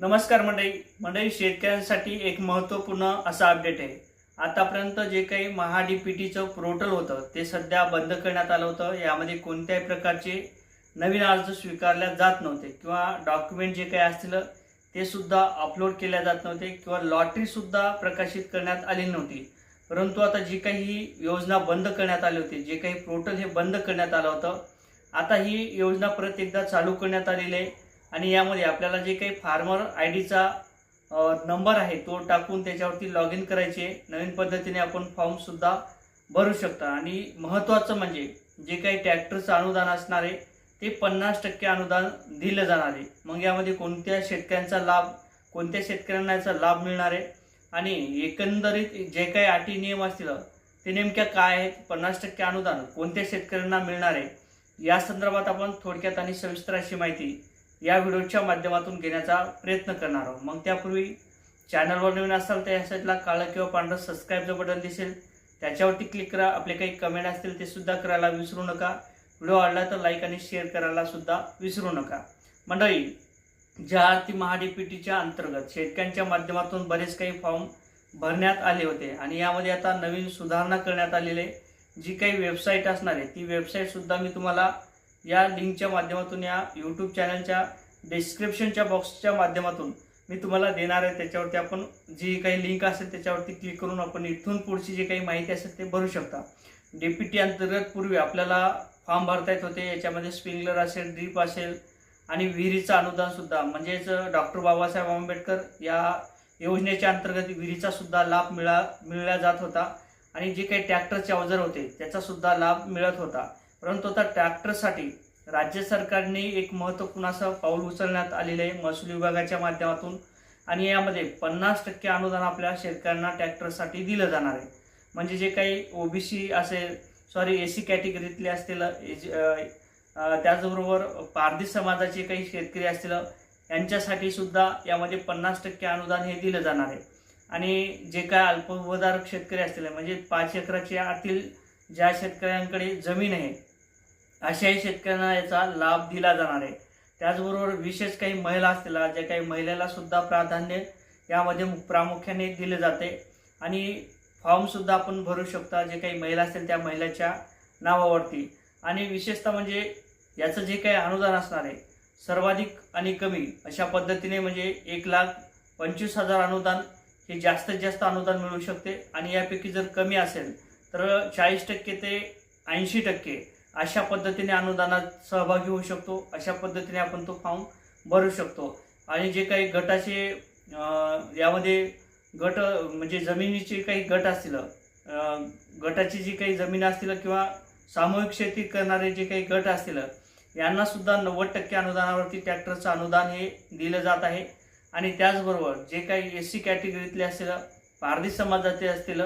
नमस्कार मंडळी. मंडळी शेतकऱ्यांसाठी एक महत्त्वपूर्ण असा अपडेट आहे. आतापर्यंत जे काही महा डी पी टीचं पोर्टल होतं ते सध्या बंद करण्यात आलं होतं. यामध्ये कोणत्याही प्रकारचे नवीन अर्ज स्वीकारल्या जात नव्हते किंवा डॉक्युमेंट जे काही असतील ते सुद्धा अपलोड केल्या जात नव्हते किंवा लॉटरी सुद्धा प्रकाशित करण्यात आली नव्हती. परंतु आता जी काही ही योजना बंद करण्यात आली होती जे काही पोर्टल हे बंद करण्यात आलं होतं आता ही योजना परत एकदा चालू करण्यात आलेली आहे. आणि यामध्ये आपल्याला जे काही फार्मर आय डीचा नंबर आहे तो टाकून त्याच्यावरती लॉग इन करायचे. नवीन पद्धतीने आपण फॉर्मसुद्धा भरू शकता. आणि महत्त्वाचं म्हणजे जे काही ट्रॅक्टरचं अनुदान असणार आहे ते पन्नास टक्के अनुदान दिलं जाणार आहे. मग यामध्ये कोणत्या शेतकऱ्यांचा लाभ कोणत्या शेतकऱ्यांना याचा लाभ मिळणार आहे? आणि एकंदरीत जे काही अटी नियम असतील ते नेमक्या काय आहेत? पन्नास टक्के अनुदान कोणत्या शेतकऱ्यांना मिळणार आहे? या संदर्भात आपण थोडक्यात आणि सविस्तर अशी माहिती या व्हिडिओच्या माध्यमातून घेण्याचा प्रयत्न करणार आहोत. मग त्यापूर्वी चॅनलवर नवीन असाल तर या साईडला काळं किंवा पांढरं सबस्क्राईबचं बटन दिसेल. त्याच्यावरती क्लिक करा. आपले काही कमेंट असतील ते सुद्धा करायला विसरू नका. व्हिडिओ आवडला तर लाईक आणि शेअर करायला सुद्धा विसरू नका. मंडळी ज्या आरती महाडीपीटीच्या अंतर्गत शेतकऱ्यांच्या माध्यमातून बरेच काही फॉर्म भरण्यात आले होते आणि यामध्ये आता नवीन सुधारणा करण्यात आलेली आहे. जी काही वेबसाईट असणार आहे ती वेबसाईटसुद्धा मी तुम्हाला या लिंकच्या माध्यमातून या यूट्यूब चॅनलच्या डिस्क्रिप्शनच्या बॉक्सच्या माध्यमातून मी तुम्हाला देणार आहे. त्याच्यावरती आपण जी काही लिंक असेल त्याच्यावरती क्लिक करून आपण इथून पुढची जी काही माहिती असेल ते भरू शकता. डीपीटी अंतर्गत पूर्वी आपल्याला फॉर्म भरता येत होते. याच्यामध्ये स्प्रिंकलर असेल ड्रीप असेल आणि विहिरीचं अनुदान सुद्धा म्हणजेच डॉक्टर बाबासाहेब आंबेडकर या योजनेच्या अंतर्गत विहिरीचा सुद्धा लाभ मिळा मिळला जात होता. आणि जे काही ट्रॅक्टरचे अवजार होते त्याचा सुद्धा लाभ मिळत होता. परंतु आता ट्रॅक्टरसाठी राज्य सरकारने एक महत्त्वपूर्ण असं पाऊल उचलण्यात आलेलं आहे महसूल विभागाच्या माध्यमातून. आणि यामध्ये पन्नास टक्के अनुदान आपल्या शेतकऱ्यांना ट्रॅक्टरसाठी दिलं जाणार आहे. म्हणजे जे काही ओबीसी असेल सॉरी ए सी कॅटेगरीतले असतील एज- त्याचबरोबर पारधी समाजाचे काही शेतकरी असतील यांच्यासाठी सुद्धा यामध्ये पन्नास टक्के अनुदान हे दिलं जाणार आहे. आणि जे काय अल्पभूधारक शेतकरी असतील म्हणजे पाच एकराच्या आतील ज्या शेतकऱ्यांकडे जमीन आहे अशाही शेतकऱ्यांना याचा लाभ दिला जाणार आहे. त्याचबरोबर विशेष काही महिला असतील ज्या काही महिलेला सुद्धा प्राधान्य यामध्ये प्रामुख्याने दिले जाते. आणि फॉर्मसुद्धा आपण भरू शकता जे काही महिला असतील त्या महिलेच्या नावावरती. आणि विशेषतः म्हणजे याचं जे काही अनुदान असणार आहे सर्वाधिक आणि कमी अशा पद्धतीने म्हणजे एक लाख पंचवीस हजार अनुदान हे जास्तीत जास्त अनुदान मिळू शकते. आणि यापैकी जर कमी असेल तर चाळीस टक्के ते ऐंशी टक्के अशा पद्धतीने अनुदानात सहभागी होऊ शकतो अशा पद्धतीने आपण तो फॉर्म भरू शकतो. आणि जे काही गटाचे यामध्ये गट म्हणजे जमिनीचे काही गट असतील गटाची जी काही जमीन असतील किंवा सामूहिक शेती करणारे जे काही गट असतील यांना सुद्धा नव्वद टक्के अनुदानावरती ट्रॅक्टरचं अनुदान हे दिलं जात आहे. आणि त्याचबरोबर जे काही एस सी कॅटेगरीतले असतील पारधी समाजाचे असतील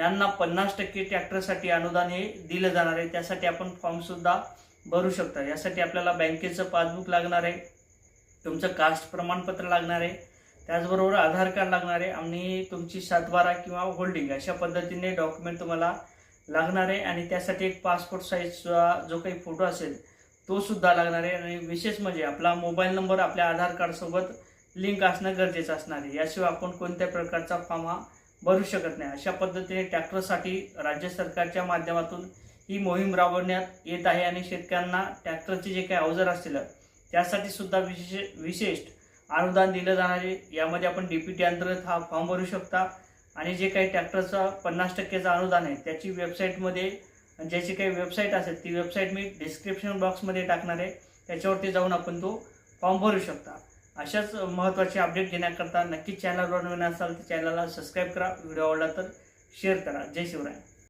यांना पन्नास टक्के ट्रॅक्टरसाठी अनुदान हे दिलं जाणार आहे. त्यासाठी आपण फॉर्मसुद्धा भरू शकता. यासाठी आपल्याला बँकेचं पासबुक लागणार आहे. तुमचं कास्ट प्रमाणपत्र लागणार आहे. त्याचबरोबर आधार कार्ड लागणार आहे आणि तुमची सातबारा किंवा होल्डिंग अशा पद्धतीने डॉक्युमेंट तुम्हाला लागणार आहे आणि त्यासाठी एक पासपोर्ट साईजचा जो काही फोटो असेल तो सुद्धा लागणार आहे. आणि विशेष म्हणजे आपला मोबाईल नंबर आपल्या आधार कार्डसोबत लिंक असणं गरजेचं असणार आहे. याशिवाय आपण कोणत्या प्रकारचा फॉर्म हा भरू शकत नाही. अशा पद्धतीने ट्रॅक्टरसाठी राज्य सरकारच्या माध्यमातून ही मोहीम राबवण्यात येत आहे आणि शेतकऱ्यांना ट्रॅक्टरचे जे काही अवजार असतील त्यासाठी सुद्धा विशेष विशेष अनुदान दिलं जाणार आहे. यामध्ये आपण डी पी टी अंतर्गत हा फॉर्म भरू शकता आणि जे काही ट्रॅक्टरचं पन्नास टक्केचं अनुदान आहे त्याची वेबसाईटमध्ये ज्याची काही वेबसाईट असेल ती वेबसाईट मी डिस्क्रिप्शन बॉक्समध्ये टाकणार आहे. त्याच्यावरती जाऊन आपण तो फॉर्म भरू शकता. अशाच महत्त्वाचे अपडेट घेण्याकरता नक्कीच चॅनलवर नवीन असाल तर चॅनलला सबस्क्राईब करा. व्हिडिओ आवडला तर शेअर करा. जय शिवराय.